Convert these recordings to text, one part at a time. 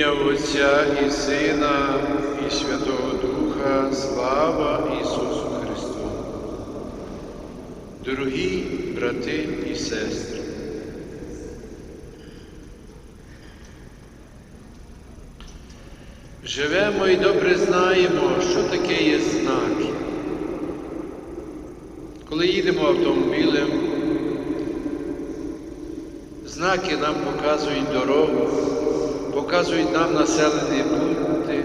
Отця і Сина, і Святого Духа, слава Ісусу Христу. Дорогі брати і сестри, живемо і добре знаємо, що таке є знаки. Коли їдемо автомобілем, знаки нам показують дорогу, показують нам населені пункти.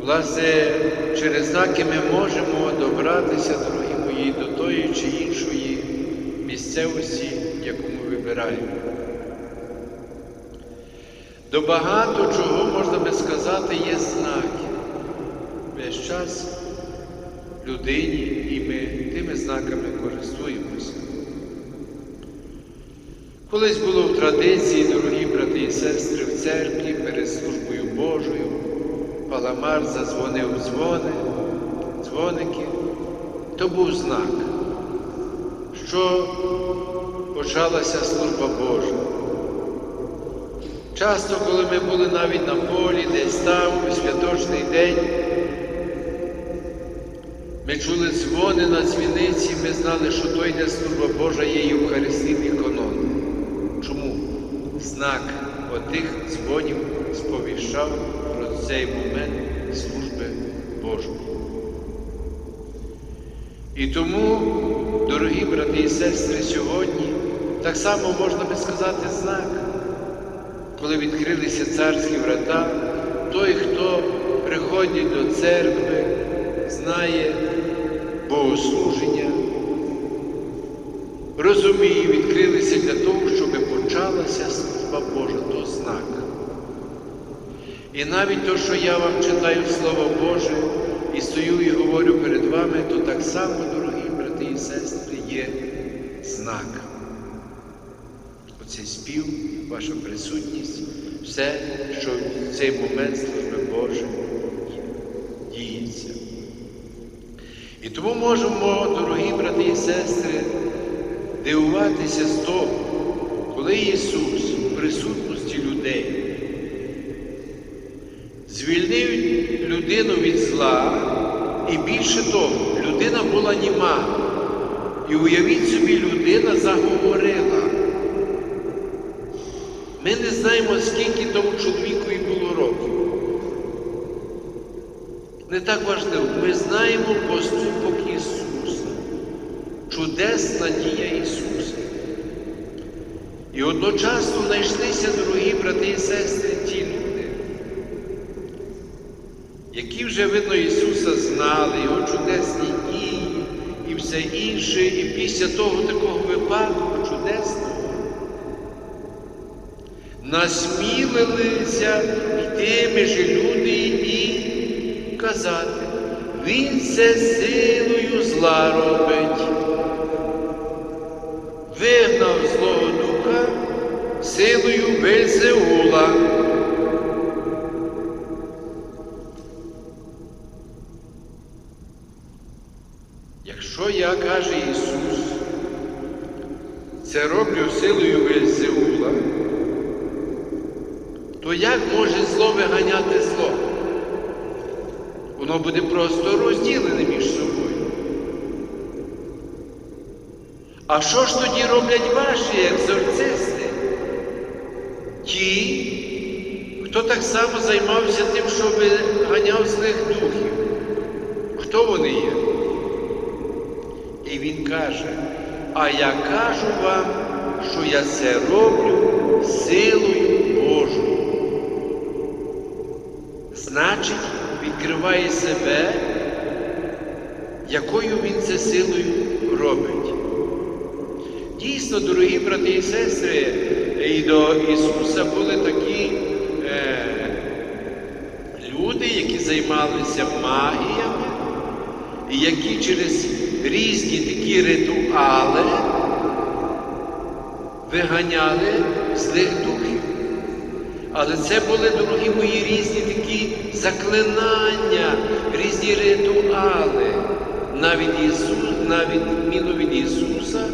Власне, через знаки ми можемо добратися, дорогі мої, до тої чи іншої місцевості, яку ми вибираємо. До багато чого, можна би сказати, є знаки. Весь час людині і ми тими знаками користуємося. Колись було в традиції, дорогі брати і сестри, в церкві перед службою Божою, Паламар зазвонив дзвони, дзвоники. То був знак, що почалася служба Божа. Часто, коли ми були навіть на полі, десь там, у святочний день, ми чули дзвони на дзвіниці, ми знали, що то йде служба Божа, є Євхаристійний канон. Знак отих дзвонів сповіщав про цей момент служби Божої. І тому, дорогі брати і сестри, сьогодні так само можна би сказати знак, коли відкрилися царські врата, той, хто приходить до церкви, знає богослуження, розуміє, відкрилися для того, щоб почалася служба Божа, то знак. І навіть то, що я вам читаю Слово Боже і стою і говорю перед вами, то так само, дорогі брати і сестри, є знак. Оцей спів, ваша присутність, все, що в цей момент служби Божої діється. І тому можемо, дорогі брати і сестри, дивуватися з того, коли Ісус в присутності людей звільнив людину від зла, і більше того, людина була німа. І уявіть собі, людина заговорила. Ми не знаємо, скільки тому чоловікові було років. Не так важливо, ми знаємо поступок Ісуса, чудесна дія Ісуса. І одночасно знайшлися, дорогі брати і сестри, ті люди, які вже, видно, Ісуса знали, Його чудесні дії і все інше, і після того такого випадку чудесного насмілилися йти між люди і казати, Він це силою зла робить. Вигнав Духа силою Вельзеула. Якщо я, каже Ісус, це роблю силою Вельзеула, то як може зло виганяти зло? Воно буде просто розділене між собою. А що ж тоді роблять ваші екзорцисти? Ті, хто так само займався тим, що виганяв злих духів? Хто вони є? І він каже, а я кажу вам, що я це роблю силою Божою. Значить, відкриває себе, якою він це силою робить. Дійсно, дорогі брати і сестри, і до Ісуса були такі е, люди, які займалися магіями, які через різні такі ритуали виганяли злих духів. Але це були, дорогі мої, різні такі заклинання, різні ритуали, навіть Ісус, на відміну від Ісуса,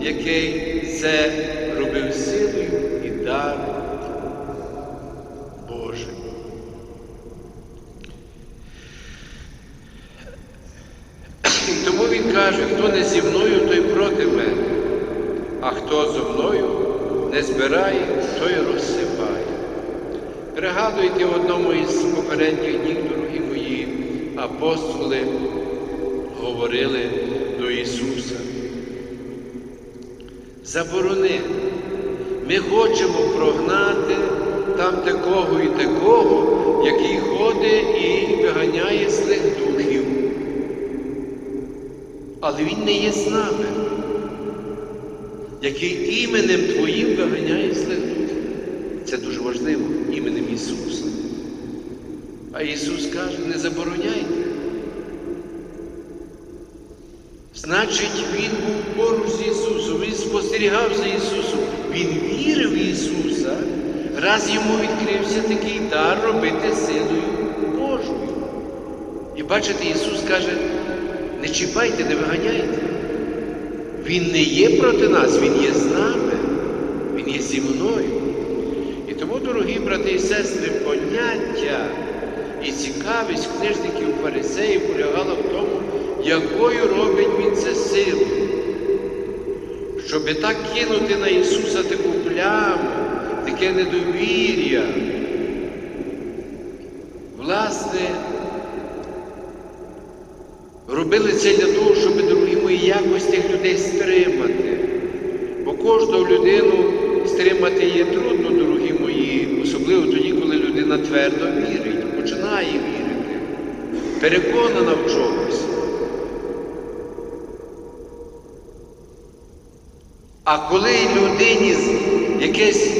який це робив силою і даром Божим. Тому він каже, хто не зі мною, той проти мене, а хто зо мною не збирає, той розсипає. Пригадуйте в одному із попередніх днів, дорогі мої, апостоли говорили до Ісуса. Заборони. Ми хочемо прогнати там такого і такого, який ходить і виганяє злих духів. Але Він не є з нами, який іменем Твоїм виганяє злих духів. Це дуже важливо, іменем Ісуса. А Ісус каже, не забороняйте. Значить, Він був поруч з Ісусом, Він спостерігав за Ісусом, Він вірив в Ісуса, раз йому відкрився такий дар робити силою Божою. І бачите, Ісус каже, не чіпайте, не виганяйте. Він не є проти нас, Він є з нами, Він є зі мною. І тому, дорогі брати і сестри, поняття і цікавість книжників фарисеїв полягала в тому, якою робить він це силу. Щоби так кинути на Ісуса таку пляму, таке недовір'я. Власне, робили це для того, щоб, дорогі мої, якось тих людей стримати. Бо кожну людину стримати є трудно, дорогі мої, особливо тоді, коли людина твердо вірить, починає вірити, переконана в чомусь. А коли людині якесь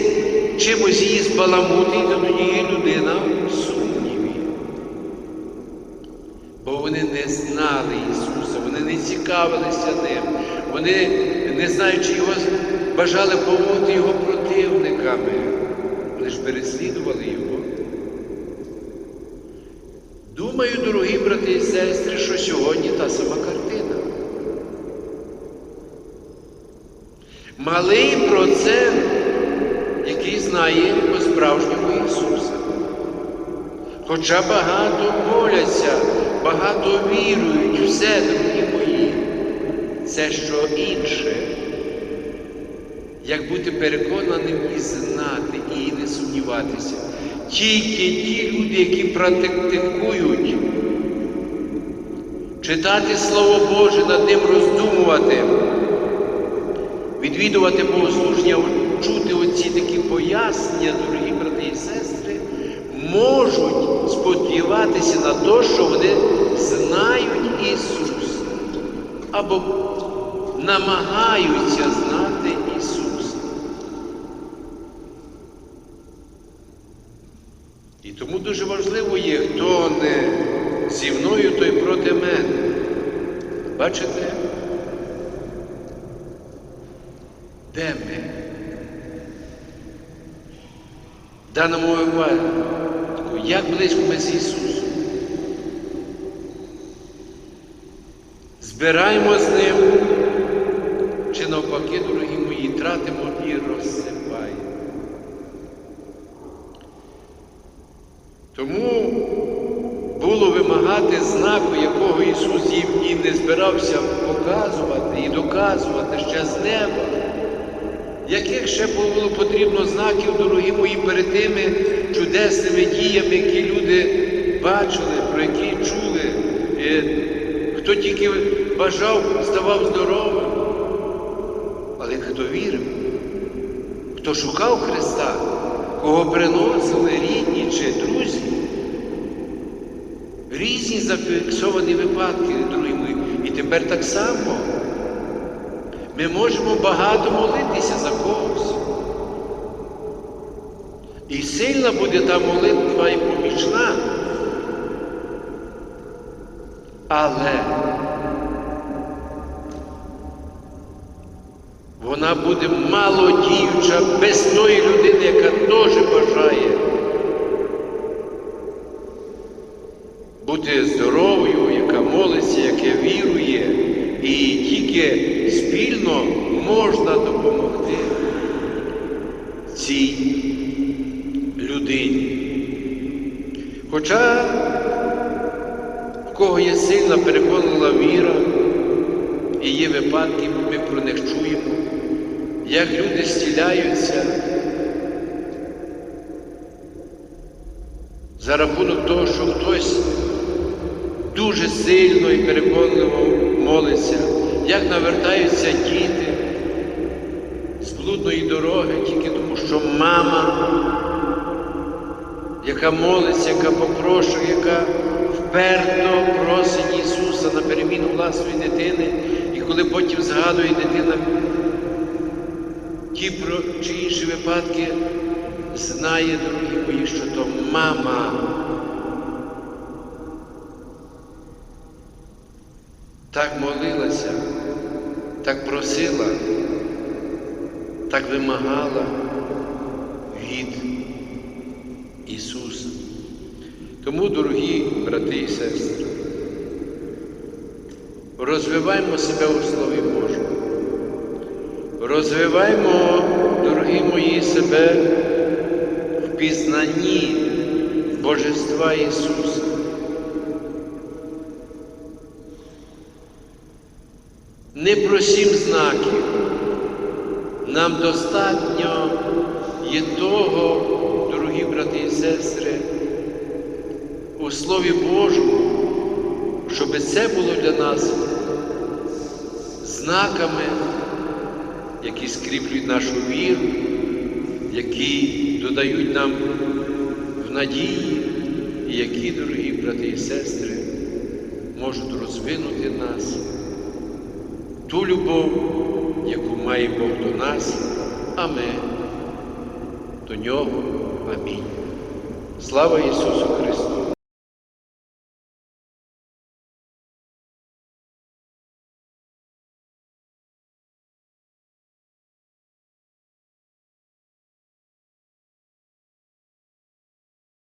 чимось її збаламутить, то тоді людина в сумніві. Бо вони не знали Ісуса, вони не цікавилися ним, вони, не знаючи Його, бажали помогти Його противниками. Вони ж переслідували Його. Думаю, дорогі брати і сестри, що сьогодні та сама картина. Малий процент, який знає по-справжньому Ісуса. Хоча багато моляться, багато вірують, все, дорогі мої, це що інше, як бути переконаним і знати, і не сумніватися. Тільки ті люди, які практикують, читати Слово Боже, над ним роздумувати відвідувати богослуження, чути оці такі пояснення, дорогі брати і сестри, можуть сподіватися на те, що вони знають Ісуса або намагаються знати Ісуса. І тому дуже важливо є, хто не зі мною, той проти мене. Бачите? Де ми? В даному випадку, як близько ми з Ісусом? Збираємо з Ним, чи навпаки, дорогі мої, тратимо і розсипаємо. Тому було вимагати знаку, якого Ісус їм і не збирався показувати і доказувати ще з неба. Яких ще було потрібно знаків, дорогі мої, перед тими чудесними діями, які люди бачили, про які чули, хто тільки бажав, ставав здоровим. Але хто вірив, хто шукав Христа, кого приносили рідні чи друзі, різні зафіксовані випадки, дорогі мої, і тепер так само. Ми можемо багато молитися за когось. І сильна буде та молитва і помічна. Але вона буде мало діюча без тої людини, яка теж бажає бути здоровою, яка молиться, яка вірує. І тільки спільно можна допомогти цій людині. Хоча в кого є сильна переконана віра, і є випадки, ми про них чуємо, як люди зціляються за рахунок того, що хтось дуже сильно і переконливо молиться, як навертаються діти з блудної дороги тільки тому, що мама, яка молиться, яка попрошує, яка вперто просить Ісуса на переміну власної дитини, і коли потім згадує дитина ті про чи інші випадки, знає, дорогі мої, що то мама. Так молилася, так просила, так вимагала від Ісуса. Тому, дорогі брати і сестри, розвиваємо себе у Слові Божому. Розвиваємо, дорогі мої, себе в пізнанні Божества Ісуса. Не просім знаків. Нам достатньо є того, дорогі брати і сестри, у Слові Божому, щоб це було для нас знаками, які скріплюють нашу віру, які додають нам в надії, і які, дорогі брати і сестри, можуть розвинути нас ту любов, яку має Бог до нас, а ми до Нього. Амінь. Слава Ісусу Христу!